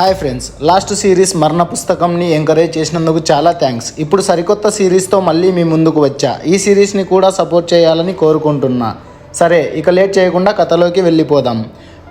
Hi friends last series మరణ పుస్తకంని encourage చేసినందుకు చాలా థ్యాంక్స్. ఇప్పుడు సరికొత్త సిరీస్తో మళ్ళీ మీ ముందుకు వచ్చా. ఈ సిరీస్ని కూడా సపోర్ట్ చేయాలని కోరుకుంటున్నా. సరే ఇక లేట్ చేయకుండా కథలోకి వెళ్ళిపోదాం.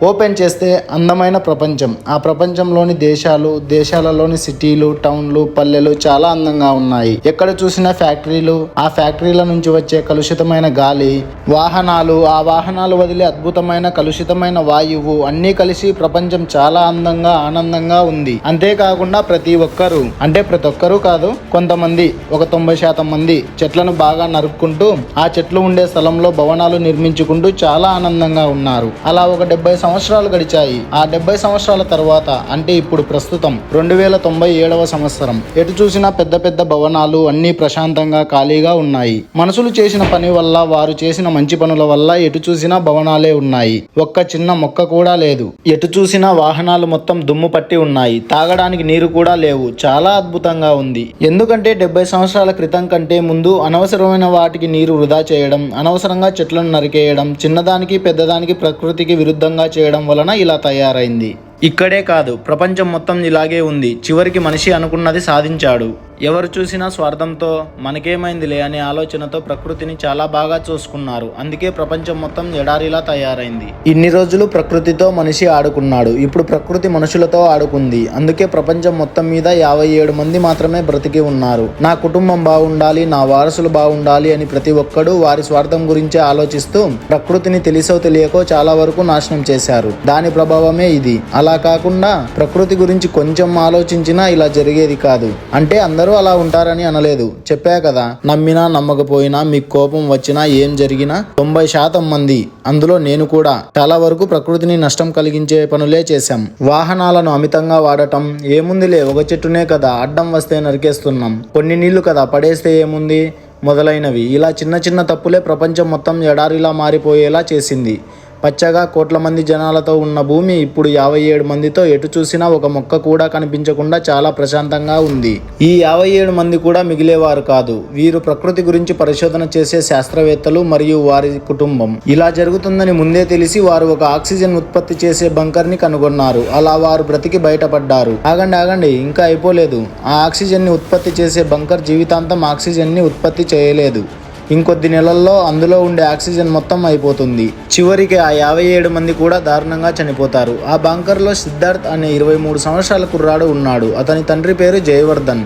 ఓపెన్ చేస్తే అందమైన ప్రపంచం. ఆ ప్రపంచంలోని దేశాలు దేశాలలోని సిటీలు టౌన్లు పల్లెలు చాలా అందంగా ఉన్నాయి. ఎక్కడ చూసినా ఫ్యాక్టరీలు ఆ ఫ్యాక్టరీల నుంచి వచ్చే కలుషితమైన గాలి వాహనాలు ఆ వాహనాలు వదిలే అద్భుతమైన కలుషితమైన వాయువు అన్నీ కలిసి ప్రపంచం చాలా అందంగా ఆనందంగా ఉంది. అంతేకాకుండా ప్రతి ఒక్కరూ అంటే ప్రతి ఒక్కరూ కాదు కొంతమంది ఒక తొంభై శాతం మంది చెట్లను బాగా నరుక్కుంటూ ఆ చెట్లు ఉండే స్థలంలో భవనాలు నిర్మించుకుంటూ చాలా ఆనందంగా ఉన్నారు. అలా ఒక డెబ్బై సంవత్సరాలు గడిచాయి. ఆ డెబ్బై సంవత్సరాల తర్వాత అంటే ఇప్పుడు ప్రస్తుతం రెండు వేల తొంభై ఏడవ సంవత్సరం. ఎటు చూసినా పెద్ద పెద్ద భవనాలు అన్నీ ప్రశాంతంగా ఖాళీగా ఉన్నాయి. మనుషులు చేసిన పని వల్ల వారు చేసిన మంచి పనుల వల్ల ఎటు చూసినా భవనాలే ఉన్నాయి. ఒక్క చిన్న మొక్క కూడా లేదు. ఎటు చూసినా వాహనాలు మొత్తం దుమ్ము పట్టి ఉన్నాయి. తాగడానికి నీరు కూడా లేవు. చాలా అద్భుతంగా ఉంది. ఎందుకంటే డెబ్బై సంవత్సరాల క్రితం కంటే ముందు అనవసరమైన వాటికి నీరు వృధా చేయడం అనవసరంగా చెట్లను నరికేయడం చిన్నదానికి పెద్దదానికి ప్రకృతికి విరుద్ధంగా చేయడం వలన ఇలా తయారైంది. ఇక్కడే కాదు ప్రపంచం మొత్తం ఇలాగే ఉంది. చివరికి మనిషి అనుకున్నది సాధించాడు. ఎవరు చూసినా స్వార్థంతో మనకేమైందిలే అనే ఆలోచనతో ప్రకృతిని చాలా బాగా చూసుకున్నారు. అందుకే ప్రపంచం మొత్తం ఎడారిలా తయారైంది. ఇన్ని రోజులు ప్రకృతితో మనిషి ఆడుకున్నాడు. ఇప్పుడు ప్రకృతి మనుషులతో ఆడుకుంది. అందుకే ప్రపంచం మొత్తం మీద యాభై ఏడు మంది మాత్రమే బ్రతికి ఉన్నారు. నా కుటుంబం బాగుండాలి నా వారసులు బాగుండాలి అని ప్రతి ఒక్కడూ వారి స్వార్థం గురించే ఆలోచిస్తూ ప్రకృతిని తెలిసో తెలియకో చాలా వరకు నాశనం చేశారు. దాని ప్రభావమే ఇది. అలా కాకుండా ప్రకృతి గురించి కొంచెం ఆలోచించినా ఇలా జరిగేది కాదు. అంటే అందరూ అలా ఉంటారని అనలేదు. చెప్పా కదా నమ్మినా నమ్మకపోయినా మీకు కోపం వచ్చినా ఏం జరిగినా తొంభై శాతం మంది అందులో నేను కూడా చాలా వరకు ప్రకృతిని నష్టం కలిగించే పనులే చేశాం. వాహనాలను అమితంగా వాడటం ఏముందిలే ఒక చెట్టునే కదా అడ్డం వస్తే నరికేస్తున్నాం. కొన్ని నీళ్ళు కదా పడేస్తే ఏముంది? మొదలైనవి. ఇలా చిన్న చిన్న తప్పులే ప్రపంచం మొత్తం ఎడారిలా మారిపోయేలా చేసింది. పచ్చగా కోట్ల మంది జనాలతో ఉన్న భూమి ఇప్పుడు యాభై ఏడు మందితో ఎటు చూసినా ఒక మొక్క కూడా కనిపించకుండా చాలా ప్రశాంతంగా ఉంది. ఈ యాభై ఏడు మంది కూడా మిగిలేవారు కాదు. వీరు ప్రకృతి గురించి పరిశోధన చేసే శాస్త్రవేత్తలు మరియు వారి కుటుంబం. ఇలా జరుగుతుందని ముందే తెలిసి వారు ఒక ఆక్సిజన్ ఉత్పత్తి చేసే బంకర్ని కనుగొన్నారు. అలా వారు బ్రతికి బయటపడ్డారు. ఆగండి ఆగండి ఇంకా అయిపోలేదు. ఆ ఆక్సిజన్ని ఉత్పత్తి చేసే బంకర్ జీవితాంతం ఆక్సిజన్ని ఉత్పత్తి చేయలేదు. ఇంకొద్ది నెలల్లో అందులో ఉండే ఆక్సిజన్ మొత్తం అయిపోతుంది. చివరికి ఆ యాభై ఏడు మంది కూడా దారుణంగా చనిపోతారు. ఆ బంకర్లో సిద్ధార్థ్ అనే ఇరవై మూడు సంవత్సరాల కుర్రాడు ఉన్నాడు. అతని తండ్రి పేరు జయవర్ధన్.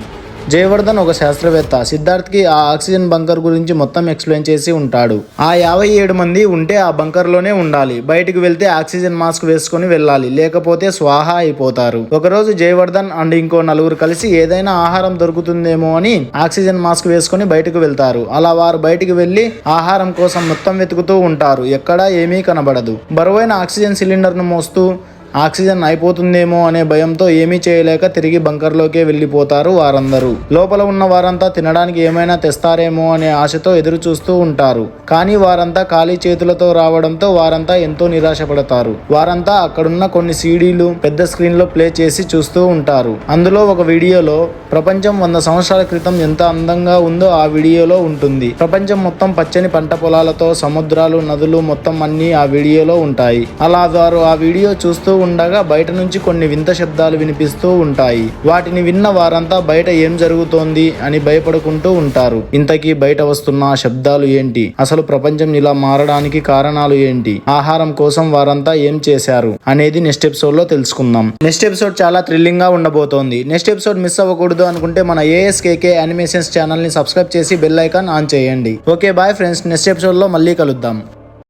జయవర్ధన్ ఒక శాస్త్రవేత్త. సిద్ధార్థ్కి ఆ ఆక్సిజన్ బంకర్ గురించి మొత్తం ఎక్స్ప్లెయిన్ చేసి ఉంటాడు. ఆ యాభై ఏడు మంది ఉంటే ఆ బంకర్లోనే ఉండాలి. బయటికి వెళ్తే ఆక్సిజన్ మాస్క్ వేసుకొని వెళ్ళాలి. లేకపోతే స్వాహా అయిపోతారు. ఒకరోజు జయవర్ధన్ అండ్ ఇంకో నలుగురు కలిసి ఏదైనా ఆహారం దొరుకుతుందేమో అని ఆక్సిజన్ మాస్క్ వేసుకొని బయటకు వెళ్తారు. అలా వారు బయటికి వెళ్ళి ఆహారం కోసం మొత్తం వెతుకుతూ ఉంటారు. ఎక్కడా ఏమీ కనబడదు. బరువైన ఆక్సిజన్ సిలిండర్ను మోస్తూ ఆక్సిజన్ అయిపోతుందేమో అనే భయంతో ఏమీ చేయలేక తిరిగి బంకర్లోకే వెళ్ళిపోతారు వారందరూ. లోపల ఉన్న వారంతా తినడానికి ఏమైనా తెస్తారేమో అనే ఆశతో ఎదురు చూస్తూ ఉంటారు. కానీ వారంతా ఖాళీ చేతులతో రావడంతో వారంతా ఎంతో నిరాశపడతారు. వారంతా అక్కడున్న కొన్ని సీడీలు పెద్ద స్క్రీన్లో ప్లే చేసి చూస్తూ ఉంటారు. అందులో ఒక వీడియోలో ప్రపంచం వంద సంవత్సరాల క్రితం ఎంత అందంగా ఉందో ఆ వీడియోలో ఉంటుంది. ప్రపంచం మొత్తం పచ్చని పంట పొలాలతో సముద్రాలు నదులు మొత్తం అన్ని ఆ వీడియోలో ఉంటాయి అలా వారు ఆ వీడియో చూస్తూ ఉండగా బయట నుంచి కొన్ని వింత శబ్దాలు వినిపిస్తూ ఉంటాయి. వాటిని విన్న వారంతా బయట ఏం జరుగుతోంది అని భయపడుకుంటూ ఉంటారు. ఇంతకీ బయట వస్తున్న ఆ శబ్దాలు ఏంటి? అసలు ప్రపంచం ఇలా మారడానికి కారణాలు ఏంటి? ఆహారం కోసం వారంతా ఏం చేశారు? అనేది నెక్స్ట్ ఎపిసోడ్లో తెలుసుకుందాం. నెక్స్ట్ ఎపిసోడ్ చాలా థ్రిల్లింగ్గా ఉండబోతోంది. నెక్స్ట్ ఎపిసోడ్ మిస్ అవ్వకూడదు అనుకుంటే మన ఏఎస్కేకే అనిమేషన్స్ ఛానల్ని సబ్స్క్రైబ్ చేసి బెల్ ఐకాన్ ఆన్ చేయండి. Okay bye friends. నెక్స్ట్ ఎపిసోడ్లో మళ్ళీ కలుద్దాం.